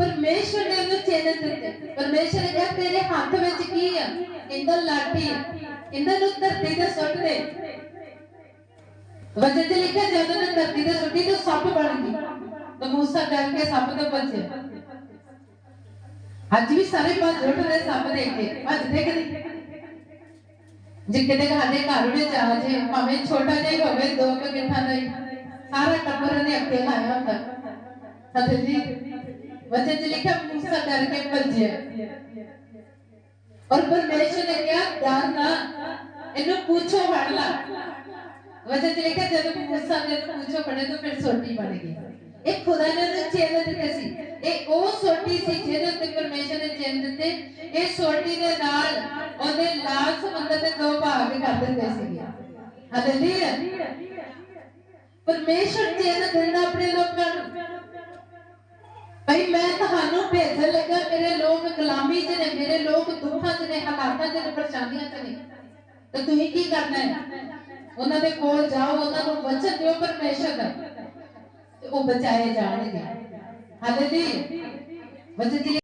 ਪਰਮੇਸ਼ਵਰ ਨੇ ਉਹਨੂੰ ਚਿੰਨ ਦਿੱਤੇ ਪਰਮੇਸ਼ਵਰ ਨੇ ਕਿਹਾ ਤੇਰੇ ਹੱਥ ਵਿੱਚ ਕੀ ਆ ਕਹਿੰਦਾ ਲਾਠੀ ਆ। ਕਹਿੰਦਾ ਨੂੰ ਧਰਤੀ ਤੇ ਸੁੱਟ ਦੇ ਵਜਨ ਤੇ ਲਿਖਿਆ ਜਦੋਂ ਨੇ ਧਰਤੀ ਤੇ ਸੁੱਟੀ ਤੇ ਸੱਪ ਬਣ ਗਈ ਤਾਂ ਮੂਸਾ ਡਰ ਕੇ ਸੱਪ ਤੋਂ ਬਚਿਆ ਅੱਜ ਵੀ ਸਾਰੇ ਭੱਜ ਉੱਠਦੇ ਸੱਪ ਦੇਖ ਕੇ ਭੱਜਦੇ ਕਿ ਨਹੀਂ ਜੇ ਕਿਤੇ ਸਾਡੇ ਘਰ ਵਿੱਚ ਆ ਜੇ ਭਾਵੇਂ ਛੋਟਾ ਜਿਹਾ ਹੀ ਹੋਵੇ ਦੋ ਕੁ ਗਿੱਠਾਂ ਦਾ ਹੀ ਸਾਰਾ ਟੱਬਰ ਨੇ ਅੱਗੇ ਲਾਇਆ ਹੁੰਦਾ ਅਤੇ ਜੀ ਵਚਨ ਚ ਲਿਖਿਆ ਮੂਸਾ ਡਰ ਕੇ ਭੱਜਿਆ ਔਰ ਪਰਮੇਸ਼ਰ ਨੇ ਕਿਹਾ ਡਰ ਨਾ ਇਹਨੂੰ ਪੁੱਛੋ ਫੜ ਲਾ ਵਚਨ ਚ ਲਿਖਿਆ ਜਦੋਂ ਮੂਸਾ ਨੇ ਇਹਨੂੰ ਪੁੱਛੋ ਫੜੇ ਤਾਂ ਫਿਰ ਸੋਟੀ ਬਣ ਇਹ ਖੁਦਾ ਨੇ ਉਹਨੂੰ ਚੇਨ ਦਿੱਤੇ ਸੀ ਇਹ ਉਹ ਸੋਟੀ ਸੀ ਜਿਹਦੇ ਉੱਤੇ ਪਰਮੇਸ਼ਰ ਨੇ ਚੇਨ ਦਿੱਤੇ ਇਹ ਸੋਟੀ ਦੇ ਨਾਲ ਉਹਦੇ ਲਾਲ ਸਮੁੰਦਰ ਦੇ ਦੋ ਭਾਗ ਕਰ ਦਿੰਦੇ ਸੀਗੇ ਹਾਲੇਲੂਇਆ ਪਰਮੇਸ਼ਰ ਚੇਨ ਦਿੰਦਾ ਆਪਣੇ ਲੋਕਾਂ ਨੂੰ ਭਈ ਮੈਂ ਤੁਹਾਨੂੰ ਭੇਜਣ ਲੱਗਾ, ਮੇਰੇ ਲੋਕ ਗੁਲਾਮੀ 'ਚ ਨੇ, ਮੇਰੇ ਲੋਕ ਦੁੱਖਾਂ 'ਚ ਨੇ, ਹਾਲਾਤਾਂ 'ਚ ਨੇ, ਪਰੇਸ਼ਾਨੀਆਂ 'ਚ ਨੇ। ਤੇ ਤੁਸੀਂ ਕੀ ਕਰਨਾ ਹੈ? ਉਹਨਾਂ ਦੇ ਕੋਲ ਜਾਓ, ਉਹਨਾਂ ਨੂੰ ਵਚਨ ਦਿਓ ਪਰਮੇਸ਼ਰ ਦਾ। ਤੇ ਉਹ ਬਚਾਏ ਜਾਣਗੇ। ਹਾਲੇਲੂਇਆ। ਵਚਨ ਦੀ